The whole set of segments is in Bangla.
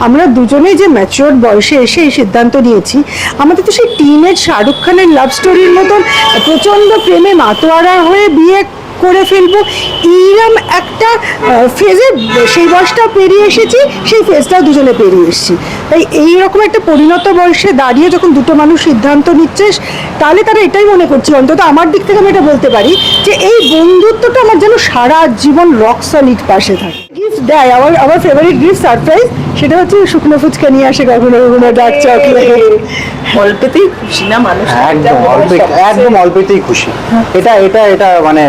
আমরা দুজনে যে ম্যাচিওর বয়সে এসে এই সিদ্ধান্ত নিয়েছি, আমাদের তো সেই টিনের শাহরুখ খানের লাভ স্টোরির মতন প্রচণ্ড প্রেমে মাতোয়ারা হয়ে বিয়ে করে ফেলব। এইরকম একটা ফেজে সেই বয়সটা পেরিয়ে এসেছি সেই ফেজটাও দুজনে পেরিয়ে এসেছি। তাই এইরকম একটা পরিণত বয়সে দাঁড়িয়ে যখন দুটো মানুষ সিদ্ধান্ত নিচ্ছে তাহলে তারা এটাই মনে করছে অন্তত আমার দিক থেকে আমি এটা বলতে পারি যে এই বন্ধুত্বটা আমার যেন সারা জীবন রক সলিড পাশে থাকে। গিফট দেয় আমার আমার ফেভারিট গিফট সারপ্রাইজ সেটা হচ্ছে শুকনো ফুচকা নিয়ে আসে কখনো কখনো ডার্ক চকলেট অল্পেতেই খুশি না মানুষ? একদম অল্প একদম অল্পেতেই খুশি। এটা এটা এটা মানে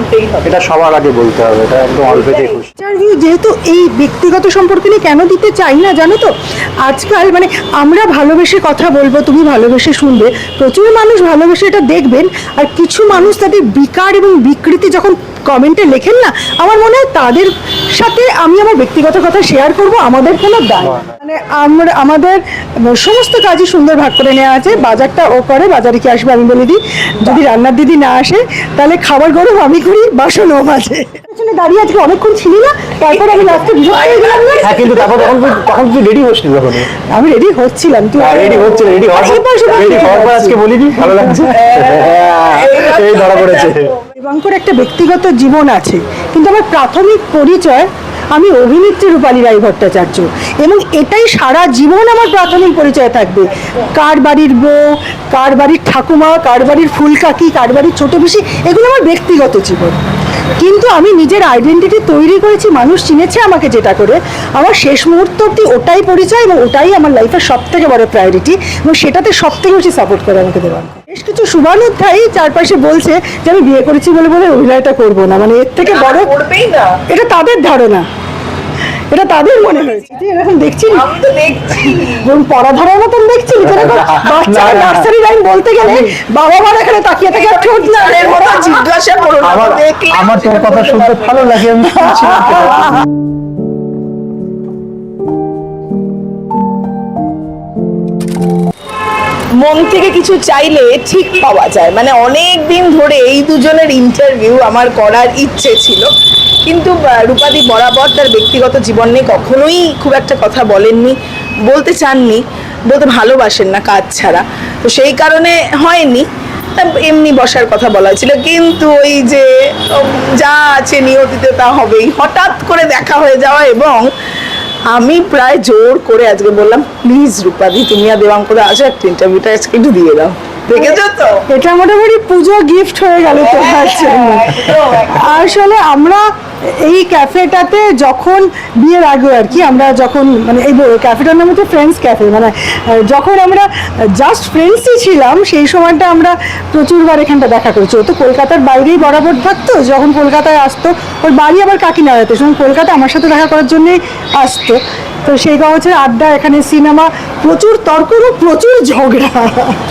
মানতেই হবে। এটা সবার আগে বলতে হবে এটা একদম অল্পেতেই খুশি। ইন্টারভিউ যেহেতু এই ব্যক্তিগত সম্পর্ক নিয়ে কেন দিতে চাই না জানো তো? আজকাল মানে আমরা ভালোবেসে কথা বলব তুমি ভালোবেসে শুনবে। প্রচুর মানুষ ভালোবেসে এটা দেখবেন আর কিছু মানুষ তাদের বিকার এবং বিকৃতি যখন কমেন্টে লেখেন না আমার মনে হয় তাদের সাথে আমি আমার ব্যক্তিগত কথা শেয়ার করব আমাদের কোনো দায় মানে আমরা আমাদের সমস্ত কাজই সুন্দর ভাগ করে নেওয়া আছে। বাজারটা ও করে বাজারে কি আসবে আমি বলে দিই। যদি রান্নার দিদি না আসে তাহলে খাবার গরম আমি করি বাসন ও মাঝে পেছনে দাঁড়িয়ে আজকে অনেকক্ষণ ছিলি না তারপর আমি লাস্টে বিরক্ত হয়ে। হ্যাঁ কিন্তু তারপর তখন তখন তুই রেডি হচ্ছিস তখন? আমি রেডি হচ্ছিলাম তুই রেডি হচ্ছে রেডি হওয়ার রেডি পর। আজকে বলিনি ভালো লাগছে। হ্যাঁ, এই ধরা পড়েছে। দেবাঙ্কর একটা ব্যক্তিগত জীবন আছে, কিন্তু আমার প্রাথমিক পরিচয় আমি অভিনেত্রী রূপালী রায় ভট্টাচার্য। এবং এটাই সারা জীবন আমার প্রাথমিক পরিচয় থাকবে। কার বাড়ির বউ, কার বাড়ির ঠাকুমা, কার বাড়ির ফুলকাকি, কার বাড়ির ছোট বেশি এগুলো আমার ব্যক্তিগত জীবন। কিন্তু আমি নিজের আইডেন্টিটি তৈরি করেছি মানুষ চিনেছে আমাকে যেটা করে। আমার শেষ মুহূর্ত অব্দি ওটাই পরিচয় এবং ওটাই আমার লাইফের সব থেকে বড় প্রায়োরিটি এবং সেটাতে সব থেকে বেশি সাপোর্ট করে আমাকে দেওয়া। বেশ কিছু শুভানুধ্যায়ী চারপাশে বলছে যে আমি বিয়ে করেছি বলে বলে অভিনয়টা করব না। মানে এর থেকে বড় এটা তাদের ধারণা। এটা তাদের মনে হয়েছে তুই এরকম দেখছি। যেমন পড়াধরার মতন দেখছি যেরকম বাচ্চা। নার্সারি লাইন বলতে গেলে বাবা মার এখানে তাকিয়ে থাকে আর ঠোঁট না। জিজ্ঞাসা দেখলে আমার তোর কথা শুনতে ভালো লাগে আমি মন থেকে কিছু চাইলে ঠিক পাওয়া যায়। মানে অনেক দিন ধরে এই দুজনের ইন্টারভিউ আমার করার ইচ্ছে ছিল। কিন্তু রূপাদি বরাবর তার ব্যক্তিগত জীবন নিয়ে কখনোই খুব একটা কথা বলেননি, বলতে চাননি, বলতে ভালোবাসেন না কাজ ছাড়া। তো সেই কারণে হয়নি। এমনি বসার কথা বলা হয়েছিল কিন্তু ওই যে যা আছে নিয়তিতে তা হবেই। হঠাৎ করে দেখা হয়ে যাওয়া এবং আমি প্রায় জোর করে আজকে বললাম প্লিজ রূপাদি, তুমি আর দেবাঙ্কদা আসো, একটা ইন্টারভিউটা আজকে একটু দিয়ে দাও। দেখেছ তো? এটা মোটামুটি পুজো গিফট হয়ে গেল তোমার জন্য। আসলে আমরা এই ক্যাফেটাতে যখন বিয়ের আগে আর কি আমরা যখন মানে এই ক্যাফেটার নাম হচ্ছে ফ্রেন্ডস ক্যাফে মানে যখন আমরা জাস্ট ফ্রেন্ডসই ছিলাম সেই সময়টা আমরা প্রচুরবার এখানটা দেখা করেছি। ও তো কলকাতার বাইরেই বরাবর থাকতো যখন কলকাতায় আসতো ওর বাড়ি আবার কাকিনাড়াতে যখন কলকাতা আমার সাথে দেখা করার জন্যেই আসতো। তো সেই কাগজের আড্ডা এখানে সিনেমা প্রচুর তর্ক এবং প্রচুর ঝগড়া।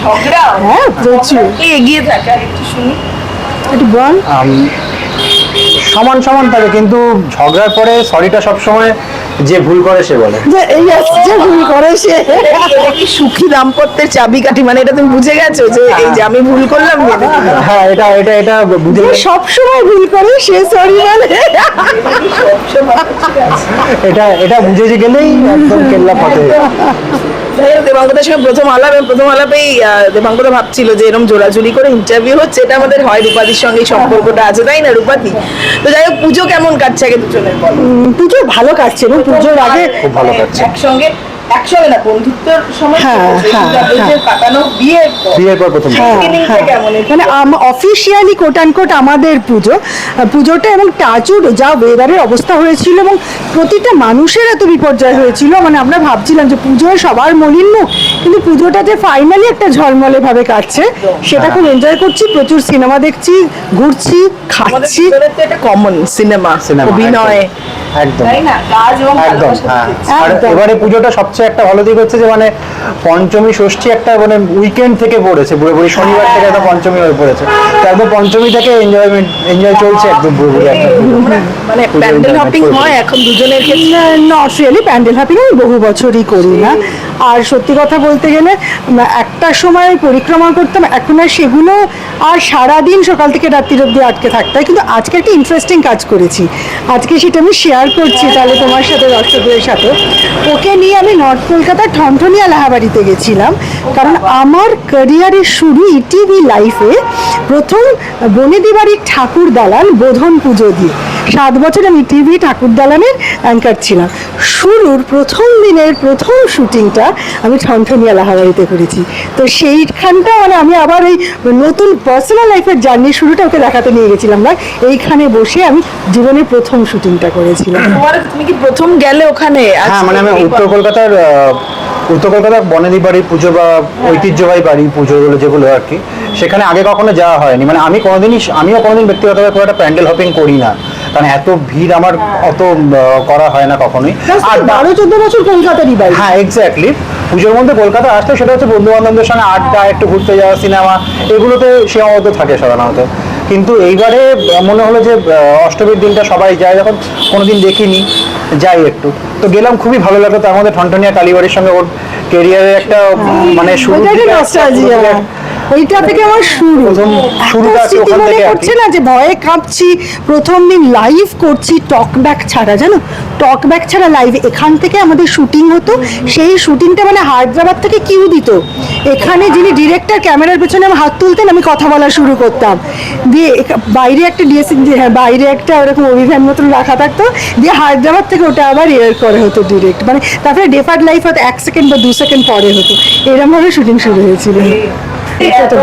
ঝগড়া? হ্যাঁ প্রচুর। এগিয়ে থাকে একটু শুনি একটু বল। সমান সমান থাকে কিন্তু ঝগড়ার পরে সরিটা সবসময় যে ভুল করে সে বলে। যে এই যে ভুল করে সে। কি সুখী দাম্পত্যের চাবিকাঠি মানে এটা তুমি বুঝে গেছো যে এই যে আমি ভুল করলাম মেনে হ্যাঁ এটা এটা এটা বুঝে সব সময় ভুল করে সে সরি বলে। এটা এটা বুঝে যে গেলেই একদম কেল্লা পথে যাই হোক দেবাঙ্গতার সঙ্গে প্রথম আলাপ এবং প্রথম আলাপেই আহ, দেবাঙ্গতা ভাবছিল যে এরকম জোড়াজুড়ি করে ইন্টারভিউ হচ্ছে এটা আমাদের হয় রূপাদির সঙ্গে সম্পর্কটা আছে তাই না রূপাদি? তো যাই হোক পুজো কেমন কাটছে আগে দুজনের বলো। পুজো ভালো কাটছে এবং পুজোর আগে খুব ভালো কাটছে। একসঙ্গে একসঙ্গে না বন্ধুত্বের সময় হ্যাঁ, হ্যাঁ, হ্যাঁ। কাটানো বিয়ের পর। বিয়ের পর প্রথম হ্যাঁ, beginning টা হ্যাঁ। কেমন একটু মানে অফিসিয়ালি কোট আনকোট আমাদের পুজো আহ, পুজোটা এবং টাচুর যা ওয়েদারের অবস্থা হয়েছিল এবং প্রতিটা মানুষের এত বিপর্যয় হয়েছিল মানে আমরা ভাবছিলাম যে পুজোয় সবার মলিন মুখ কিন্তু পুজোটা যে ফাইনালি একটা ঝলমলে ভাবে কাটছে সেটা খুব এনজয় করছি প্রচুর সিনেমা দেখছি ঘুরছি আমাদের খাচ্ছি দুজনের তো একটা কমন সিনেমা সিনেমা অভিনয় একদম। তাই না? কাজ এবং একদম ভালোবাসা হ্যাঁ। আর এবারে পুজোটা সবচেয়ে একটা ভালো দিক হচ্ছে যে মানে পঞ্চমী ষষ্ঠী একটা মানে উইকেন্ড থেকে পড়েছে। পুরোপুরি শনিবার থেকে একটা পঞ্চমী হয়ে পড়েছে। পঞ্চমী থেকে এনজয়মেন্ট এনজয় চলছে একদম পুরোপুরি একদম। মানে প্যান্ডেল হপিং হয় এখন দুজনের ক্ষেত্রে। রিয়েলি প্যান্ডেল হপিং আমি বহু বছরই করি না। আর সত্যি কথা বলতে গেলে একটা সময় পরিক্রমা করতাম এখন আর সেগুলো আর সারাদিন সকাল থেকে রাত্রির অব্দি আটকে থাকতে হয়। কিন্তু আজকে একটা ইন্টারেস্টিং কাজ করেছি। আজকে সেটা আমি শেয়ার শেয়ার করছি তাহলে তোমার সাথে, দর্শকদের সাথে। ওকে নিয়ে আমি নর্থ কলকাতার ঠনঠনিয়া লাহাবাড়িতে গেছিলাম। কারণ আমার ক্যারিয়ারের শুরু ইটিভি লাইফে প্রথম বনেদি বাড়ির ঠাকুর দালান বোধন পুজো দিয়ে। সাত বছর আমি টিভি ঠাকুর দালানের অ্যাঙ্কার ছিলাম। শুরুর প্রথম দিনের প্রথম শুটিংটা আমি ঠনঠনিয়া লাহাবাড়িতে করেছি। তো সেইখানটা মানে আমি আবার এই নতুন পার্সোনাল লাইফের জার্নি শুরুটা ওকে দেখাতে নিয়ে গেছিলাম না। এইখানে বসে আমি জীবনের প্রথম শুটিংটা তোমার তুমি কি প্রথম গেলে ওখানে? হ্যাঁ মানে আমি উত্তর কলকাতার উত্তর কলকাতার বনেদি বাড়ি পুজো বা ঐতিহ্যবাহী বাড়ি পুজোগুলো যেগুলো আর কি সেখানে আগে কখনো যাওয়া হয়নি। মানে আমি কোনোদিনই আমিও কোনোদিন ব্যক্তিগতভাবে খুব একটা প্যান্ডেল হপিং করি না কারণ এত ভিড় আমার অত করা হয় না কখনোই। আর বারো চোদ্দ বছর কলকাতারই বাড়ি। হ্যাঁ এক্স্যাক্টলি পুজোর মধ্যে কলকাতা আসলে সেটা হচ্ছে বন্ধু বান্ধবদের সঙ্গে আড্ডা একটু ঘুরতে যাওয়া সিনেমা এগুলোতে সীমাবদ্ধ থাকে সাধারণত। কিন্তু এইবারে মনে হলো যে অষ্টমীর দিনটা সবাই যায় যখন কোনোদিন দেখিনি যাই একটু। তো গেলাম খুবই ভালো লাগল। তার মধ্যে ঠনঠনিয়া কালীবাড়ির সঙ্গে ওর কেরিয়ারের একটা উম, মানে শুরু ওইটা থেকে আমার শুরু। শুরুটা ওখান মনে থেকে করছে না যে ভয়ে কাঁপছি প্রথম দিন লাইভ করছি টক ব্যাক ছাড়া জানো? টক ব্যাক ছাড়া লাইভ এখান থেকে আমাদের শুটিং হতো। সেই শুটিংটা মানে হায়দ্রাবাদ থেকে কিউ দিত। এখানে যিনি ডিরেক্টর ক্যামেরার পেছনে আমার হাত তুলতেন আমি কথা বলা শুরু করতাম। দিয়ে বাইরে একটা ডিএসি হ্যাঁ বাইরে একটা ওরকম অভিযান মতন রাখা থাকতো। দিয়ে হায়দ্রাবাদ থেকে ওটা আবার এয়ার করে হতো ডিরেক্ট মানে তারপরে ডেফার্ড লাইফ হয়তো এক সেকেন্ড বা দু সেকেন্ড পরে হতো। এরকম ভাবে শুটিং শুরু হয়েছিল।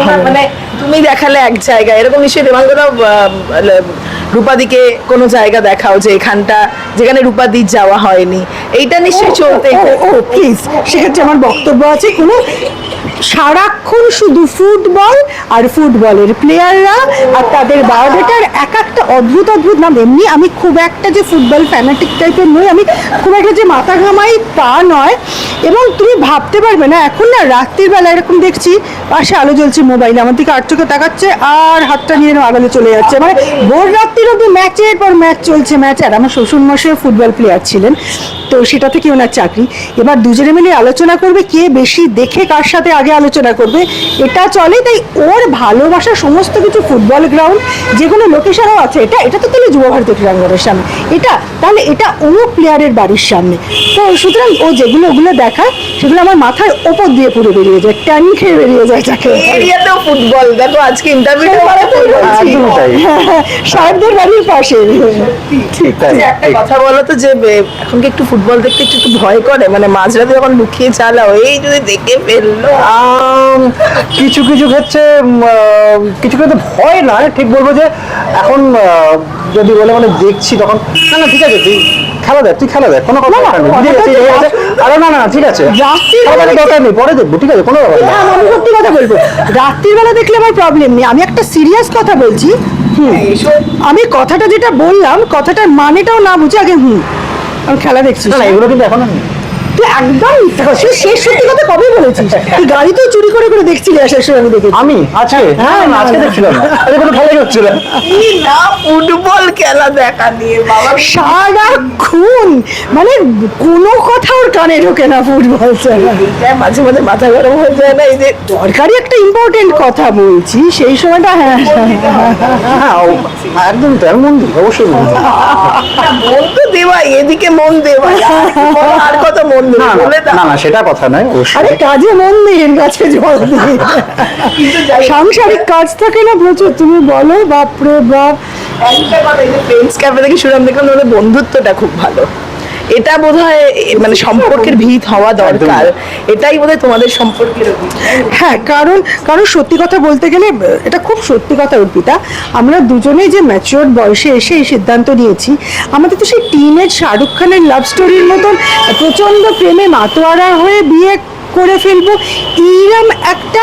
ভালো। মানে তুমি দেখালে এক জায়গায় এরকম নিশ্চয়ই দেবাঙ্গনা রূপাদিকে কোনো জায়গা দেখাও যে এখানটা যেখানে রূপাদি যাওয়া হয়নি। এইটা নিশ্চয়ই চলতে ও প্লিজ সেক্ষেত্রে আমার বক্তব্য আছে কোনো সারাক্ষণ শুধু ফুটবল আর ফুটবলের প্লেয়াররা আর তাদের বায়োডেটার এক একটা অদ্ভুত অদ্ভুত নাম। এমনি আমি খুব একটা যে ফুটবল ফ্যানাটিক টাইপের নই, আমি খুব একটা যে মাথা ঘামাই তা নয়। এবং তুমি ভাবতে পারবে না, এখন না রাত্রির বেলা এরকম দেখছি, পাশে আলো জ্বলছে মোবাইলে আমার দিকে আর চোখে তাকাচ্ছে, আর হাতটা নিয়ে আগালে চলে যাচ্ছে। মানে ভোর রাত্রির অব্দি ম্যাচের পর ম্যাচ চলছে, ম্যাচ। আর আমার শ্বশুর মশাই ফুটবল প্লেয়ার ছিলেন, তো সেটা থেকে ওনার চাকরি। এবার দুজনে মিলে আলোচনা করবে, কে বেশি দেখে কার সাথে আগে আলোচনা করবে। এটা চলে তাই ওর ভালোবাসা সমস্ত কিছু ফুটবল গ্রাউন্ড যেগুলো লোকেশনও আছে এটা এটা তো তাহলে যুব ভারতী ক্রীড়াঙ্গনের সামনে। এটা তাহলে এটা অমুক প্লেয়ারের বাড়ির সামনে। তো সুতরাং ও যেগুলো ওগুলো দেখায় সেগুলো আমার মাথার ওপর দিয়ে পুরো বেরিয়ে যায় ট্যান খেয়ে বেরিয়ে যায় যাকে এরিয়াতেও ফুটবল দেখো আজকে ইন্টারভিউ সাহেবদের বাড়ির পাশে। একটা কথা বলো তো যে এখন কি একটু ফুটবল দেখতে একটু একটু ভয় করে? মানে মাঝরাতে যখন লুকিয়ে চালাও এই যদি দেখে ফেলল কিছু কিছু ক্ষেত্রে কিছু ক্ষেত্রে ভয় না ঠিক বলব যে এখন যদি বলে মানে দেখছি তখন না না ঠিক আছে তুই খেলা দেখ তুই খেলা দেখ কোনো কথা না, এই আছে। আরে না না ঠিক আছে দরকার নেই পরে দেখব ঠিক আছে কোনো ব্যাপার না আমি সত্যি কথা বলব রাত্রির বেলা দেখলে আমার প্রবলেম নেই আমি একটা সিরিয়াস কথা বলছি হুম। আমি কথাটা যেটা বললাম কথাটার মানেটাও না বুঝে আগে হুম আমি খেলা দেখছি না এগুলো কিন্তু এখন তুই একদম মিথ্যা কথা শেষ সত্যি কথা কবে বলেছিস? তুই গাড়িতেও চুরি করে করে দেখছিলি আসার সময় আমি দেখেছি। আমি? আজকে? হ্যাঁ না, আজকে দেখছিলাম আজকে কোনো খেলাই হচ্ছিল না। কি না ফুটবল খেলা দেখা নিয়ে বাবা। সারাক্ষণ মানে কোনো কথা ওর কানে ঢোকে না ফুটবল ছাড়া। মাঝে মাঝে মাথা গরম হয়ে যায় না এই যে দরকারি একটা ইম্পর্টেন্ট কথা বলছি সেই সময়টা হ্যাঁ। হ্যাঁ ও- একদম তো আমি মন দিই অবশ্যই মন মন তো দেওয়াই এদিকে মন দেওয়াই। আর- কত মন না না, সেটা কথা নয় আরে কাজে মন দিন গাছে জল দিন সাংসারিক কাজ থাকে না প্রচুর তুমি বলো বাপরে বাপ। একটা কথা এই যে ফ্রেন্ডস ক্যাফে থেকে শুনলাম দেখলাম তোমাদের বন্ধুত্বটা খুব ভালো। এটা বোধ হয় মানে সম্পর্কের ভিত হওয়া দরকার। এটাই বোধ তোমাদের সম্পর্কের হ্যাঁ কারণ কারণ সত্যি কথা বলতে গেলে এটা খুব সত্যি কথা অর্পিতা। আমরা দুজনে যে ম্যাচিওর বয়সে এসে এই সিদ্ধান্ত নিয়েছি আমাদের তো সেই টিমের শাহরুখ খানের লাভ স্টোরির মতন প্রচণ্ড প্রেমে মাতোয়ারা হয়ে বিয়ে করে ফেলব। এইরকম একটা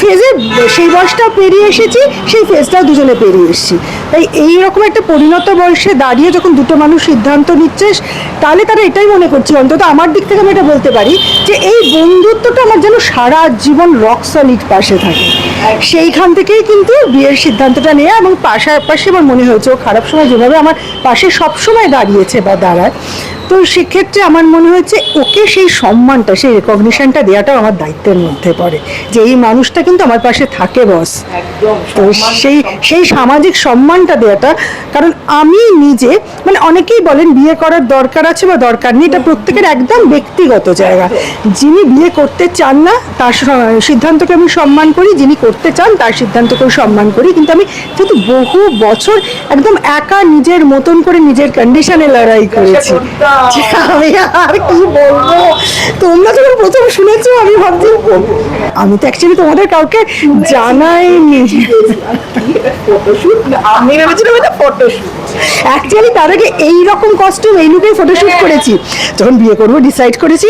ফেজে সেই বয়সটাও পেরিয়ে এসেছি, সেই ফেজটাও দুজনে পেরিয়ে এসেছি। তাই এইরকম একটা পরিণত বয়সে দাঁড়িয়ে যখন দুটো মানুষ সিদ্ধান্ত নিচ্ছে, তাহলে তারা এটাই মনে করছে, অন্তত আমার দিক থেকে আমি এটা বলতে পারি, যে এই বন্ধুত্বটা আমার যেন সারা জীবন রক সলিড পাশে থাকে। সেইখান থেকেই কিন্তু বিয়ের সিদ্ধান্তটা নেওয়া এবং পাশাপাশি আমার মনে হয়েছে, ও খারাপ সময় যেভাবে আমার পাশে সবসময় দাঁড়িয়েছে বা দাঁড়ায় তো সেক্ষেত্রে আমার মনে হয়েছে ওকে সেই সম্মানটা সেই রেকগনিশনটা দেওয়াটাও আমার দায়িত্বের মধ্যে পড়ে যে এই মানুষটা কিন্তু আমার পাশে থাকে বস একদম তো সেই সেই সামাজিক সম্মানটা দেওয়াটা কারণ আমি নিজে মানে অনেকেই বলেন বিয়ে করার দরকার আছে বা দরকার নেই এটা প্রত্যেকের একদম ব্যক্তিগত জায়গা। যিনি বিয়ে করতে চান না তার সিদ্ধান্তকে আমি সম্মান করি যিনি করতে চান তার সিদ্ধান্তকেও সম্মান করি। কিন্তু আমি যেহেতু বহু বছর একদম একা নিজের মতন করে নিজের কন্ডিশনে লড়াই করেছি আমি আর কি বলব? তোমরা যখন প্রথম শুনেছো আমি ভাবছি আমি তো অ্যাকচুয়ালি তোমাদের কাউকে জানাইনি। আমি ভেবেছিলাম এটা ফটোশুট অ্যাকচুয়ালি তার আগে এই রকম কস্টিউম এই লুকে ফটোশুট করেছি। যখন বিয়ে করব ডিসাইড করেছি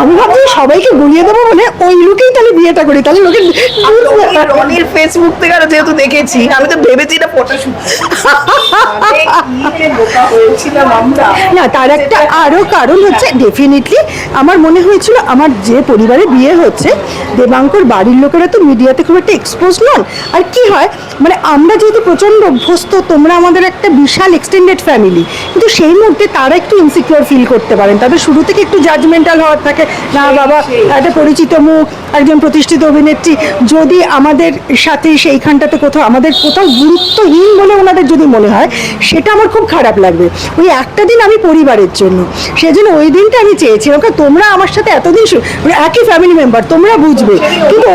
আমি ভাবছি সবাইকে গুলিয়ে দেবো মানে ওই লুকেই তাহলে বিয়েটা করি। তাহলে লোকে রনির ফেসবুক থেকে আরও যেহেতু দেখেছি আমি তো ভেবেছি এটা ফটোশুট বোকা না তার একটা আরও কারণ হচ্ছে ডেফিনেটলি আমার মনে হয়েছিল আমার যে পরিবারে বিয়ে হচ্ছে দেবাঙ্কর বাড়ির লোকেরা তো মিডিয়াতে খুব একটা এক্সপোজ নন। আর কি হয় মানে আমরা যেহেতু প্রচণ্ড অভ্যস্ত তোমরা আমাদের একটা বিশাল এক্সটেন্ডেড ফ্যামিলি কিন্তু সেই মুহূর্তে তারা একটু ইনসিকিউর ফিল করতে পারেন। তাদের শুরু থেকে একটু জাজমেন্টাল হওয়ার থাকে না বাবা একটা পরিচিত মুখ একজন প্রতিষ্ঠিত অভিনেত্রী যদি আমাদের সাথে সেইখানটাতে কোথাও আমাদের কোথাও গুরুত্বহীন বলে ওনাদের যদি মনে হয় সেটা আমার খুব খারাপ লাগবে। ওই একটা দিন আমি পরিবারের জন্য সেজন্য ওই দিনটা আমি চেয়েছিলাম কারণ তোমরা আমার সাথে এতদিন মানে একই ফ্যামিলি মেম্বার তোমরা বুঝবে। কিন্তু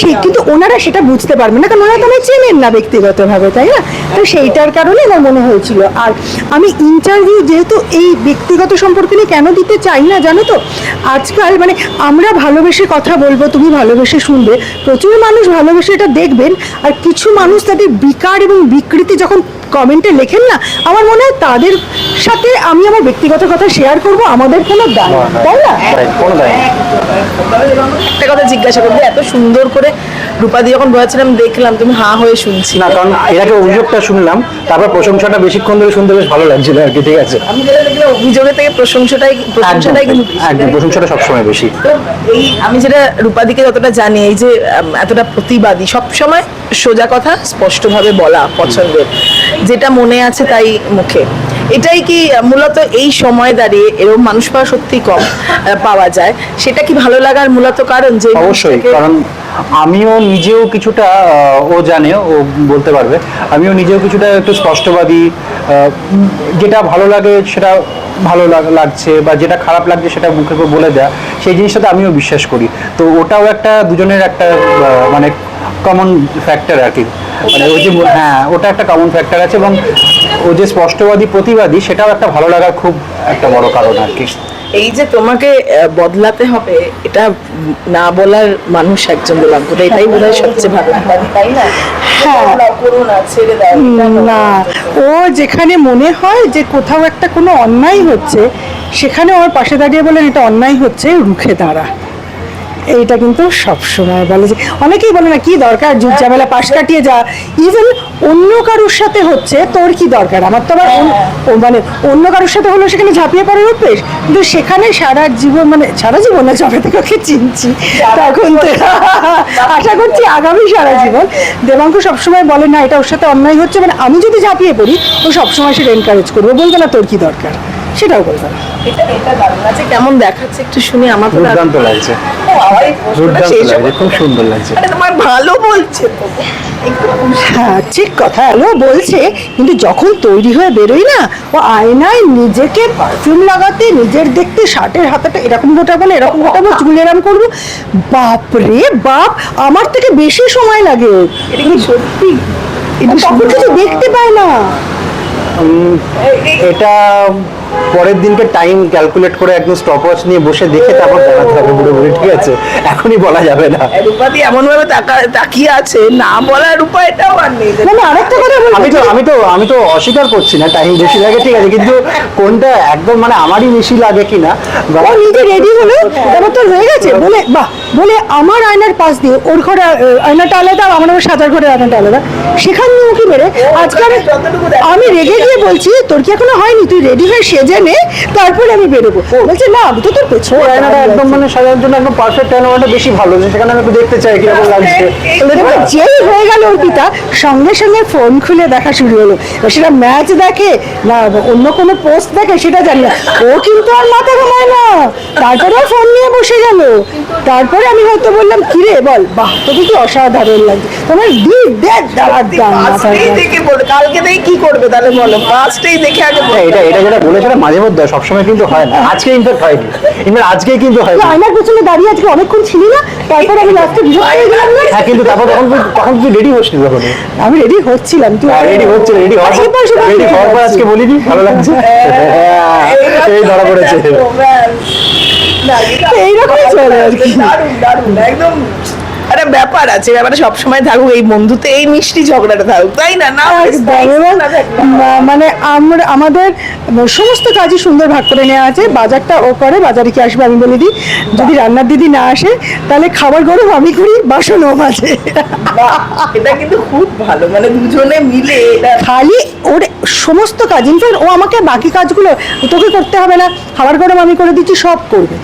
সে কিন্তু ওনারা সেটা বুঝতে পারবে না কারণ ওনারা তো আমায় চেনেন না ব্যক্তিগতভাবে তাই না? তো সেইটার কারণে আমার মনে হয়েছিল। আর আমি ইন্টারভিউ যেহেতু এই ব্যক্তিগত সম্পর্ক নিয়ে কেন দিতে চাই না জানো তো? আজকাল মানে আমরা ভালোবেসে কথা বলব তুমি ভালোবেসে শুনবে। প্রচুর মানুষ ভালোবেসে এটা দেখবেন। আর কিছু মানুষ তাদের বিকার এবং বিকৃতি যখন কমেন্টে লেখেন না আমার মনে হয় তাদের সাথে আমি আমার ব্যক্তিগত কথা শেয়ার করব আমাদের কোনো দায় তাই না? কোনো দায় একটা কথা জিজ্ঞাসা করব এত সুন্দর করে রূপাদি যখন বলেছিলাম দেখলাম তুমি হা হয়ে শুনছি না কারণ এর আগে অভিযোগটা শুনলাম তারপর প্রশংসাটা বেশিক্ষণ ধরে শুনতে বেশ ভালো লাগছিল আর কি ঠিক আছে। আমি যেটা দেখলাম অভিযোগের থেকে প্রশংসাটাই প্রশংসাটাই কিন্তু। একদম প্রশংসাটা সবসময় বেশি। এই আমি যেটা রূপাদিকে যতটা জানি এই যে এতটা প্রতিবাদী সব সময় সোজা কথা স্পষ্টভাবে বলা পছন্দের যেটা মনে আছে তাই মুখে। এটাই কি মূলত এই সময় দাঁড়িয়ে এরকম মানুষ পাওয়া সত্যি কম পাওয়া যায়? সেটা কি ভালো লাগার মূলত কারণ যে অবশ্যই, কারণ আমিও নিজেও কিছুটা ও জানে, ও বলতে পারবে, আমিও নিজেও কিছুটা একটু স্পষ্টবাদী যেটা ভালো লাগে সেটা ভালো লাগ- লাগছে বা যেটা খারাপ লাগছে সেটা মুখে করে বলে দেয়া, সেই জিনিসটাতে আমিও বিশ্বাস করি। তো ওটাও একটা দুজনের একটা মানে কমন ফ্যাক্টর আর কি। মানে ওই যে হ্যাঁ ওটা একটা কমন ফ্যাক্টর আছে এবং ও যে স্পষ্টবাদী প্রতিবাদী সেটাও একটা ভালো লাগার খুব একটা বড় কারণ আর কি। এই যে তোমাকে বদলাতে হবে এটা না বলার মানুষ একজন বললাম তো এটাই বোধ হয় সবচেয়ে ভালো। তাই না? হ্যাঁ। না। ও যেখানে মনে হয় যে কোথাও একটা কোনো অন্যায় হচ্ছে সেখানে ওর পাশে দাঁড়িয়ে বলেন এটা অন্যায় হচ্ছে রুখে দাঁড়া। এইটা কিন্তু সব সময় বলে যে অনেকেই বলে না কি দরকার? যুগ ঝামেলা পাশ কাটিয়ে যা। ইভেন অন্য কারোর সাথে হচ্ছে তোর কি দরকার? আমার তো আবার মানে অন্য কারোর সাথে হলো সেখানে ঝাঁপিয়ে পড়ে উঠবে কিন্তু সেখানে সারা জীবন মানে সারা জীবন না যবে থেকে ওকে চিনছি তখন তো আশা করছি আগামী সারা জীবন দেবাঙ্ক সবসময় বলে না এটা ওর সাথে অন্যায় হচ্ছে। মানে আমি যদি ঝাঁপিয়ে পড়ি ও সবসময় সেটা এনকারেজ করব। বলবে না তোর কি দরকার? সেটাও বলবে না। এটা এটা দারুণ আছে কেমন দেখাচ্ছে একটু শুনি আমার তো দুর্দান্ত লাগছে। ও, আবার এই প্রশ্নটা শেষ লাগছে খুব সুন্দর লাগছে। আরে তোমার ভালো বলছে তো। হ্যাঁ ঠিক কথা। হ্যালো বলছে কিন্তু যখন তৈরি হয়ে বেরোই না ও আয়নায় নিজেকে পারফিউম লাগাতে নিজের দেখতে শার্টের হাতাটা এরকম গোটা বলে এরকম গোটাবো চুল এরম করব। বাপরে বাপ আমার থেকে বেশি সময় লাগে। ওর। এটা কি সত্যি? এটা তখন কিছু দেখতে পায় না। এটা পরের দিনকে টাইম ক্যালকুলেট করে একদম স্টপওয়াচ নিয়ে বসে দেখে তারপর জানাতে হবে পুরোপুরি ঠিক আছে? এখনই বলা যাবে না। রূপাদি এমন ভাবে তাকিয়ে আছে না বলার উপায়টাও আর নেই। মানে আরেকটা কথা বলব। আমি তো আমি তো আমি তো অস্বীকার করছি না টাইম বেশি লাগে ঠিক আছে? কিন্তু কোনটা একদম মানে আমারই বেশি লাগে কিনা বা ও নিজে রেডি হলো? তারপর তো হয়ে গেছে। বলে বাহ বলে আমার আয়নার পাশ দিয়ে ওর ঘরে আয়নাটা আলাদা আর আমার আবার সাজার ঘরে আয়নাটা আলাদা। সেখান দিয়ে উঁকি মেরে আজকে আমি আমি রেগে গিয়ে বলছি তোর কি এখনও হয়নি? তুই রেডি হয়ে সেজে নে তারপরে আমি বেরোবো। বলছে না আমি তো তোর পেছনে আয়নাটা একদম মানে সাজানোর জন্য একদম পারফেক্ট আয়নাটা বেশি ভালো সেখানে আমি একটু দেখতে চাই কীরকম লাগছে। তাহলে যেই হয়ে গেল অর্পিতা। সঙ্গে সঙ্গে ফোন খুলে দেখা শুরু হলো। সেটা ম্যাচ দেখে না অন্য কোনো পোস্ট দেখে সেটা জানি না। ও কিন্তু আর মাথা ঘামায় না। তারপরে ফোন নিয়ে বসে গেল। তারপরে আমি হয়তো বললাম কিরে বল বাহ তোকে কি অসাধারণ লাগছে। তোমার দিক দেখ দাঁড়ার দাম দেখে কালকে থেকে কি করবে তাহলে বলো? ফার্স্টেই দেখে আগে হ্যাঁ, এটা এটা যেটা বলেছে না মাঝে মধ্যে সবসময় কিন্তু হয় না। আজকে ইনফ্যাক্ট হয়নি। ইনফ্যাক্ট আজকে কিন্তু তুই আয়নার পেছনে দাঁড়িয়ে আজকে অনেকক্ষণ ছিলি না। তারপরে আমি লাস্টে বিরক্ত হয়ে গেলাম। না হ্যাঁ কিন্তু তারপর তখন তখন তুই রেডি হচ্ছিস তখন আমি রেডি হচ্ছিলাম তুই রেডি হচ্ছিস রেডি ready হওয়ার পর আজকে বলিনি ভালো লাগছে। হ্যাঁ, এই ধরা পড়েছে। না, এইরকম চলে আর কি। দারুণ দারুণ একদম। একটা ব্যাপার আছে ব্যাপারটা সবসময় থাকুক এই বন্ধুতে এই মিষ্টি ঝগড়াটা থাকুক তাই না? না মানে আমরা আমাদের সমস্ত কাজই সুন্দর ভাগ করে নেওয়া আছে বাজারটা ও করে বাজারে কি আসবে আমি বলে দিই। যদি রান্নার দিদি না আসে তাহলে খাবার গরম আমি করি বাসন ও মাঝে এটা কিন্তু খুব ভালো মানে দুজনে মিলে খালি ওর সমস্ত কাজ ইনফ্যাক্ট ও আমাকে বাকি কাজগুলো তোকে করতে হবে না খাবার গরম আমি করে দিচ্ছি সব করবে।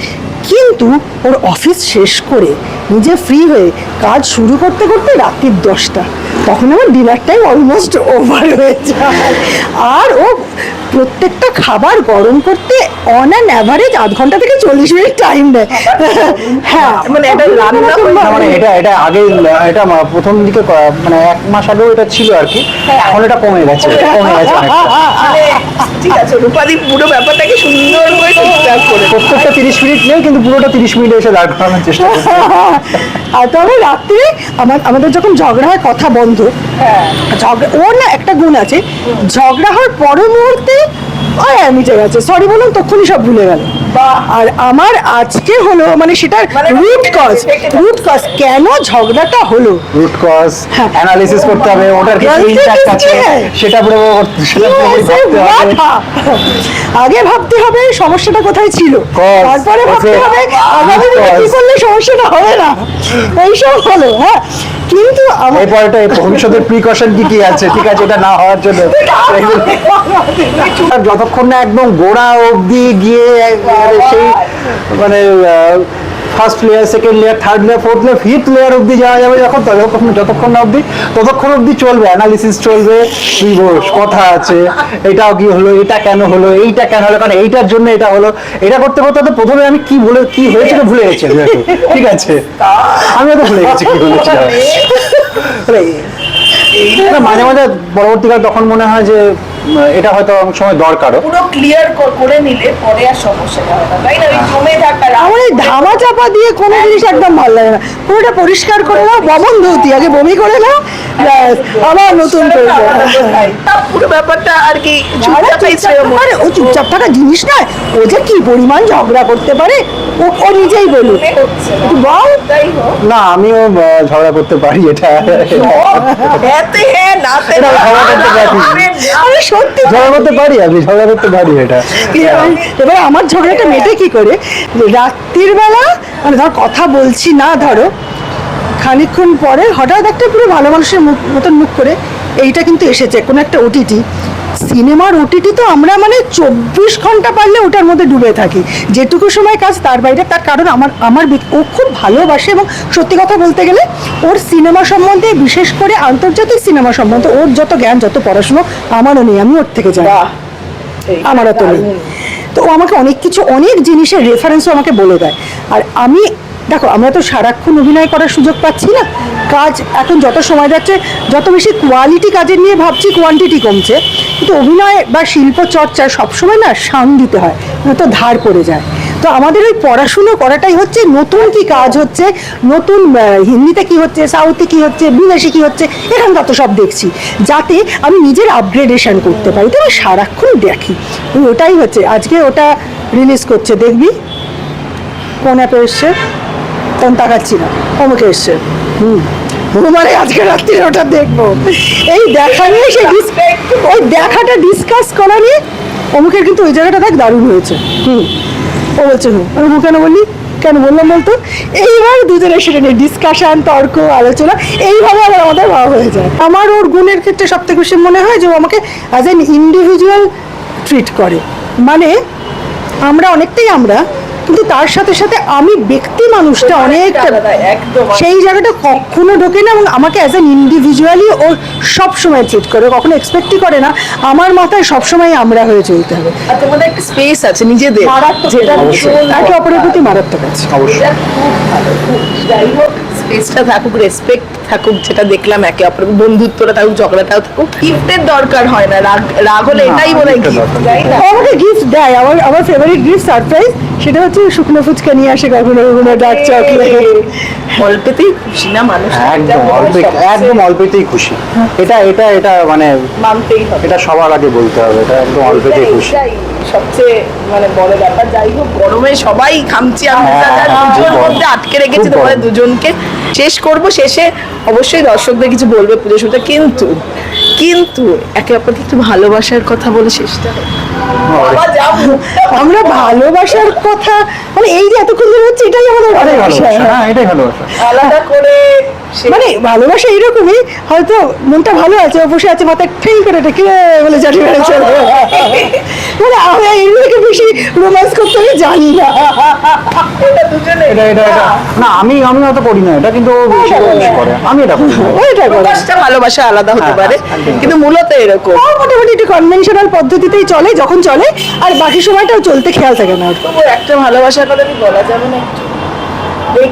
কিন্তু ওর অফিস শেষ করে নিজে ফ্রি হয়ে কাজ শুরু করতে করতে রাত্রির দশটা। তখন আমার ডিনার টাইম অলমোস্ট ওভার হয়ে যায়। আর ও প্রত্যেকটা খাবার গরম করতে অন অ্যান অ্যাভারেজ আধ ঘণ্টা থেকে চল্লিশ মিনিট টাইম দেয় হ্যাঁ মানে এটা রান্না মানে এটা এটা আগে এটা প্রথম দিকে মানে এক মাস আগেও এটা ছিল আর কি। এখন এটা কমে গেছে। কমে গেছে। মানে ঠিক আছে রূপাদি পুরো ব্যাপারটাকে সুন্দর করে ঠিকঠাক করে প্রত্যেকটা তিরিশ মিনিট নেই কিন্তু পুরোটা তিরিশ মিনিট এসে দাঁড় করানোর চেষ্টা আর তবে রাত্রে আমার আমাদের যখন ঝগড়া হয় কথা বন্ধ হ্যাঁ। ঝগড়া ওর না একটা গুণ আছে। ঝগড়া হওয়ার পর মুহূর্তে ওই মিটে গেছে। সরি বলুন তখনই সব ভুলে গেল। আর আমার আজকে হলো মানে সেটার রুট কজ রুট কজ কেন ঝগড়াটা হলো? রুট কজ হ্যাঁ। অ্যানালিসিস করতে হবে ওটার কি? ইম্প্যাক্ট আছে। সেটা পুরো সেটা। আগে ভাবতে হবে সমস্যাটা কোথায় ছিল। তারপরে ভাবতে. হবে আগামী দিনে কি করলে সমস্যাটা হবে না? এইসব হলো হ্যাঁ। কিন্তু এরপর এটা ভবিষ্যতের প্রিকশন কি কি আছে? ঠিক আছে এটা না হওয়ার জন্য। যতক্ষণ না একদম গোড়া অবধি গিয়ে একেবারে সেই মানে first layer second layer third layer fourth layer fifth layer অবধি যাওয়া যাবে যখন ততক্ষণ যতক্ষণ না অবধি ততক্ষণ অবধি চলবে অ্যানালিসিস চলবে কথা আছে এটাও কি হলো এটা কেন হলো এইটা কেন হলো কারণ এইটার জন্য এটা হলো এটা করতে করতে তো প্রথমে আমি কি বলে কি হয়েছিল ভুলে গেছি ঠিক আছে আমিও তো ভুলে গেছি কি বলেছিলাম মাঝে মাঝে পরবর্তীকালে তখন মনে হয় যে এটা হয়তো অনেক সময় দরকার পুরো ক্লিয়ার করে নিলে পরে আর সমস্যাটা হবে না তাই না? ওই জমে থাকা আমার এই ধামা চাপা দিয়ে কোনো জিনিস একদম ভালো লাগে না। পুরোটা পরিষ্কার করে নাও বমন ধুতি আগে বমি করে নাও আবার নতুন করে পুরো ব্যাপারটা আর কি থাকা- ও চুপচাপ থাকা জিনিস নয় ও যে কি পরিমাণ ঝগড়া করতে পারে ও ও নিজেই বলুন বল। না আমিও ঝগড়া করতে পারি এটা। হ্যাঁতে হ্যাঁ সত্যি ঝগড়া করতে পারি আমি ঝগড়া করতে পারি এটা। এবার আমার ঝগড়াটা মেটে কি করে? রাত্রির বেলা মানে ধর কথা বলছি না ধরো খানিকক্ষণ পরে হঠাৎ একটা পুরো ভালো মানুষের মুখ মতন মুখ করে এইটা কিন্তু এসেছে কোনো একটা ওটিটি সিনেমার ওটিটি তো আমরা মানে চব্বিশ ঘণ্টা পারলে ওটার মধ্যে ডুবে থাকি। যেটুকু সময় কাজ তার বাইরে তার কারণ আমার আমার ও খুব ভালোবাসে এবং সত্যি কথা বলতে গেলে ওর সিনেমা সম্বন্ধে বিশেষ করে আন্তর্জাতিক সিনেমা সম্বন্ধে ওর যত জ্ঞান যত পড়াশুনো আমারও নেই আমি ওর থেকে এই আমারও তো নেই। তো ও আমাকে অনেক কিছু অনেক জিনিসের রেফারেন্সও আমাকে বলে দেয়। আর আমি দেখো, আমরা তো সারাক্ষণ অভিনয় করার সুযোগ পাচ্ছি না। কাজ এখন যত সময় যাচ্ছে, যত বেশি কোয়ালিটি কাজের নিয়ে ভাবছি কোয়ান্টিটি কমছে। কিন্তু অভিনয় বা শিল্প চর্চায় সবসময় না শান দিতে হয় তো ধার পড়ে যায়। তো আমাদের ওই পড়াশুনো করাটাই হচ্ছে নতুন কি কাজ হচ্ছে, নতুন হিন্দিতে কি হচ্ছে সাউথে কি হচ্ছে, বিদেশে কি হচ্ছে, এখানকার তো সব দেখছি। যাতে আমি নিজের আপগ্রেডেশন করতে পারি তো আমি সারাক্ষণ দেখি। ওটাই হচ্ছে, আজকে ওটা রিলিজ করছে, দেখবি? কোন অ্যাপে এসছে? তখন তাকাচ্ছি না। অমুকে এসছে। হুম। মানে আজকে রাত্রে ওটা দেখব। এই দেখা নিয়ে সেই ওই দেখাটা ডিসকাস করা নিয়ে অমুকের কিন্তু ওই জায়গাটা দেখ দারুণ হয়েছে। হুম। ও বলছে, হুম। আমি হুম কেন বললি? কেন বললাম বলতো? এইবার দুজনে সেটা নিয়ে ডিসকাশন তর্ক, আলোচনা, এইভাবে আবার আমাদের ভাবা হয়ে যায়। আমার ওর গুণের ক্ষেত্রে সব থেকে বেশি মনে হয় যে ও আমাকে অ্যাজ এন ইন্ডিভিজুয়াল ট্রিট করে। মানে আমরা অনেকটাই আমরা কিন্তু তার সাথে সাথে আমি ব্যক্তি মানুষটা অনেকটা সেই জায়গাটা কখনো ঢোকে না এবং আমাকে অ্যাজ অ্যান ইন্ডিভিজুয়ালি ও সব সময় ট্রিট করে কখনো এক্সপেক্টই করে না। আমার মাথায় সবসময় আমরা হয়ে চলতে হবে। আর তোমাদের একটা স্পেস আছে নিজেদের মারাত্মক যেটা একে অপরের প্রতি মারাত্মক আছে। অবশ্যই। খুব ভালো খুব যাই হোক স্পেসটা থাকুক রেসপেক্ট থাকুক যেটা দেখলাম একে অপরের বন্ধুত্বটা থাকুক ঝগড়াটাও থাকুক গিফটের দরকার হয় না। রাগ রাগ হলে এটাই মনে হয় আমাকে গিফট দেয়। আমার আমার ফেভারিট গিফট সারপ্রাইজ সেটা হচ্ছে শুকনো ফুচকা নিয়ে আসে কখনো কখনো ডার্ক চকলেট। অল্পেতেই খুশি না মানুষ একদম অল্প একদম অল্পতেই খুশি। এটা এটা এটা মানে মানতেই হবে। এটা সবার আগে বলতে হবে এটা একদম অল্পতেই খুশি। সবচেয়ে মানে বড় ব্যাপার। যাই হোক গরমে সবাই খামচি হ্যাঁ, হ্যাঁ, দুজন মধ্যে আটকে রেখেছি তোমাদের দুজনকে। শেষ করব শেষে অবশ্যই দর্শকদের কিছু বলবে পুজো কিন্তু কিন্তু একে অপরকে একটু ভালোবাসার কথা বলে শেষটা আমরা ভালোবাসার কথা মানে এই যে এতক্ষণ ধরে হচ্ছে এটাই আমাদের ভালোবাসা। হ্যাঁ এটাই ভালোবাসা। আলাদা করে মানে ভালোবাসা এইরকমই হয়তো মনটা ভালো আছে বসে আছে মাথায় ঠিক করে এটা কে বলে জানি মেরেছে মানে আমি থেকে বেশি রোমান্স করতে আমি জানি না। এটা এটা এটা এটা। না আমি আমি অত করি না এটা কিন্তু এটা করে আমি এটা করি ভালোবাসা আলাদা হতে হ্যাঁ, পারে কিন্তু মূলত এরকম। মোটামুটি একটু কনভেনশনাল পদ্ধতিতেই চলে যখন চলে আর বাকি সময়টাও চলতে খেয়াল থাকে না। তবু একটা ভালোবাসার কথা আমি বলা যাবে না একটু?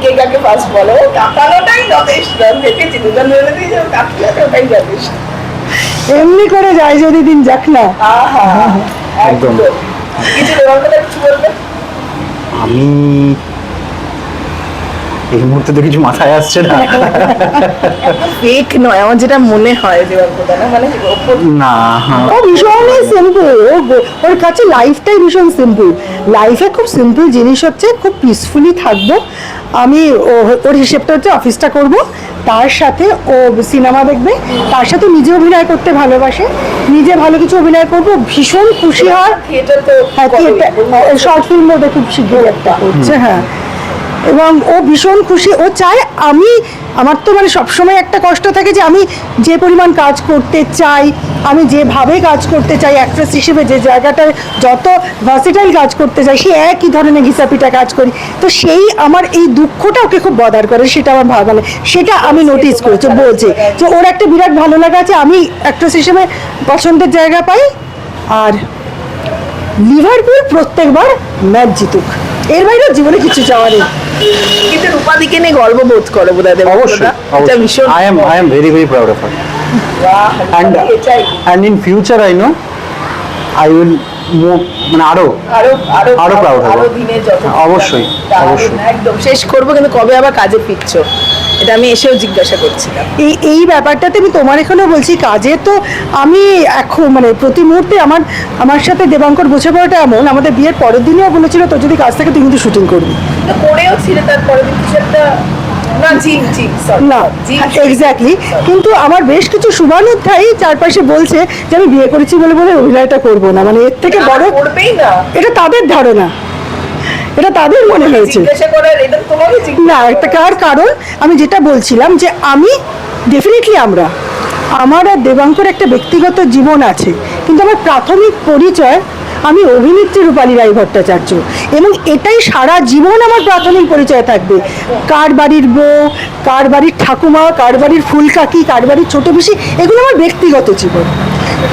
কে কাকে ফার্স্ট বলো? ও কাঁপানোটাই যথেষ্ট আমি দেখেছি দুজন মিলে দিয়ে যাও কাঁপলে ওটাই যথেষ্ট। এমনি করে যায় যদি দিন যাক না। একদম। একদম। কিছু দেওয়ার কথা কিছু বলবে? আমি এই মুহূর্তে তো কিছু মাথায় আসছে না। ফেক নয় আমার যেটা মনে হয় না মানে না হ্যাঁ। ও ভীষণই সিম্পল ওর কাছে লাইফটাই ভীষণ সিম্পল লাইফে খুব সিম্পল জিনিস হচ্ছে খুব পিসফুলি থাকব। আমি ওর হিসেবটা হচ্ছে অফিসটা করব তার সাথে ও সিনেমা দেখবে তার সাথে নিজে অভিনয় করতে ভালোবাসে। নিজে ভালো কিছু অভিনয় করব ভীষণ খুশি হয়। শর্ট ফিল্মও দেখুন শিখিয়ে একটা করছে হ্যাঁ। এবং ও ভীষণ খুশি। ও চায় আমি, আমার তো মানে সবসময় একটা কষ্ট থাকে যে আমি যে পরিমাণ কাজ করতে চাই, আমি যেভাবে কাজ করতে চাই অ্যাক্ট্রেস হিসেবে যে জায়গাটায় যত ভার্সিটাইল কাজ করতে চাই, সে একই ধরনের ঘিসাপিটা কাজ করি। তো সেই আমার এই দুঃখটা ওকে খুব বদার করে, সেটা আমার ভালো মানে সেটা আমি নোটিস করেছি বলছে যে ওর একটা বিরাট ভালো লাগা আছে, আমি অ্যাক্ট্রেস হিসেবে পছন্দের জায়গা পাই, আর লিভারপুল প্রত্যেকবার ম্যাচ জিতুক। এর বাইরে জীবনে কিছু চাওয়া নেই। কিন্তু রূপাদিকে নিয়ে গর্ববোধ করো বোধ হয় অবশ্যই এটা ভীষণ I am I am very very proud of her and in future i know i will move মানে আরও আরও আরও proud হব। অবশ্যই, অবশ্যই। একদম শেষ করব কিন্তু কবে আবার কাজে ফিরছো? এটা আমি এসেও জিজ্ঞাসা করছিলাম। এই এই ব্যাপারটাতে আমি তোমার এখানেও বলছি কাজে তো আমি এখন মানে প্রতি মুহূর্তে আমার আমার সাথে দেবাঙ্কর বোঝা পড়াটা এমন আমাদের বিয়ের পরের দিনেও বলেছিল তোর যদি কাজ থাকে তুই কিন্তু শুটিং করবি। তো করেও ছিল তারপরে কিছু একটা না এক্স্যাক্টলি কিন্তু আমার বেশ কিছু শুভানুধ্যায়ী চারপাশে বলছে যে আমি বিয়ে করেছি বলে বলে অভিনয়টা করব না। মানে এর থেকে বড় করবেই না। এটা তাদের ধারণা। এটা তাদের মনে হয়েছে না একটা কার কারণ? আমি যেটা বলছিলাম যে আমি ডেফিনেটলি আমরা। আমার আর দেবাঙ্কর একটা ব্যক্তিগত জীবন আছে কিন্তু আমার প্রাথমিক পরিচয় আমি অভিনেত্রী রূপালী রায় ভট্টাচার্য। এবং এটাই সারা জীবন আমার প্রাথমিক পরিচয় থাকবে। কার বাড়ির বউ কার বাড়ির ঠাকুমা কার বাড়ির ফুলকাকি কার বাড়ির ছোট পিসি এগুলো আমার ব্যক্তিগত জীবন।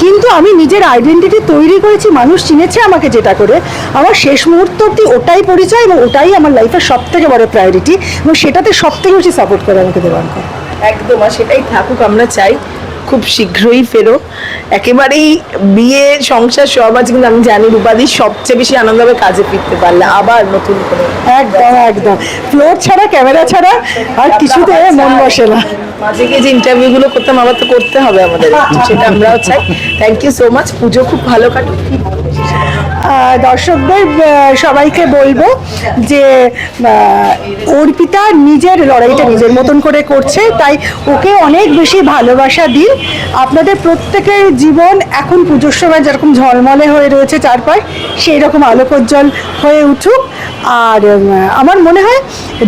কিন্তু আমি নিজের আইডেন্টিটি তৈরি করেছি, মানুষ চিনেছে আমাকে যেটা করে। আমার শেষ মুহূর্ত অব্দি ওটাই পরিচয় এবং ওটাই আমার লাইফের সব থেকে বড় প্রায়োরিটি এবং সেটাতে সব থেকে বেশি সাপোর্ট করে আমাকে দেবাঙ্কর একদম, আর সেটাই থাকুক, আমরা চাই। খুব শীঘ্রই ফেরো। একেবারেই বিয়ে সংসার সব আছে কিন্তু আমি জানি রূপাদি সবচেয়ে বেশি আনন্দ হবে কাজে ফিরতে পারলে আবার নতুন করে। একদম একদম। ফ্লোর ছাড়া ক্যামেরা ছাড়া আর কিছুতে মন বসে না। মাঝে গিয়ে যে ইন্টারভিউ গুলো করতাম আবার তো করতে হবে আমাদের। সেটা আমরাও চাই। থ্যাংক ইউ সো মাচ পুজো খুব ভালো কাটুক। দর্শকদের সবাইকে বলব যে অর্পিতা নিজের লড়াইটা নিজের মতন করে করছে তাই ওকে অনেক বেশি ভালোবাসা দিন। আপনাদের প্রত্যেকের জীবন এখন পুজোর সময় যেরকম ঝলমলে হয়ে রয়েছে চারপাশ সেই রকম আলোকোজ্জ্বল হয়ে উঠুক। আর আমার মনে হয়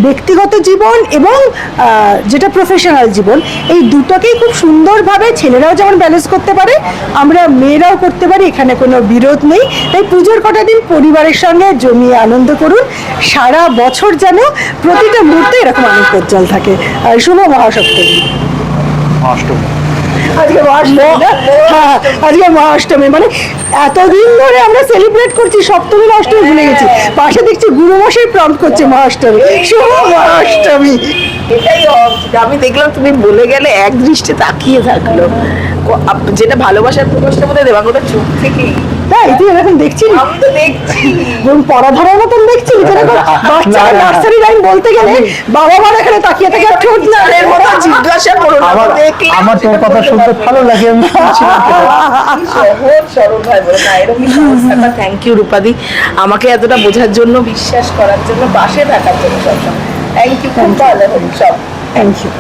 ব্যক্তিগত জীবন এবং যেটা প্রফেশনাল জীবন এই দুটোকেই খুব সুন্দরভাবে ছেলেরাও যেমন ব্যালেন্স করতে পারে আমরা মেয়েরাও করতে পারি এখানে কোনো বিরোধ নেই। তাই পুজোর কটা দিন পরিবারের সঙ্গে জমিয়ে আনন্দ করুন। সারা বছর যেন প্রতিটা মুহূর্তে এরকম আনন্দ উজ্জ্বল থাকে। আর শুভ মহাসপ্তমী। অষ্টমী আজকে মহাষ্টমী হ্যাঁ আজকে মহাষ্টমী মানে এতদিন ধরে আমরা সেলিব্রেট করছি সপ্তমী অষ্টমী ভুলে গেছি। পাশে দেখছি গুরুমশাই প্রম্পট করছে মহাষ্টমী। শুভ মহাষ্টমী। এটাই আমি দেখলাম তুমি বলে গেলে এক দৃষ্টে তাকিয়ে থাকল। যেটা ভালোবাসার প্রকাশটা বোধহয় দেবাঙ্গটা চোখ থেকেই। তাই তুই এরকম দেখছিস আমি তো দেখছি। যেমন পড়া ধরার মতন দেখছিস যেরকম বাচ্চা না, না। নার্সারি লাইন বলতে গেলে বাবা মার এখানে তাকিয়ে থাকে আর ঠোঁট না এর মতো জিজ্ঞাসা করো না, আমার তোর কথা শুনতে ভালো লাগে আমি শুনছিলাম। সহজ সরল ভাই বলে না এরকম অবস্থাটা থ্যাংক ইউ রূপাদি। আমাকে এতটা বোঝার জন্য বিশ্বাস করার জন্য পাশে থাকার জন্য সবসময়। থ্যাংক ইউ খুব ভালো সব। Thank you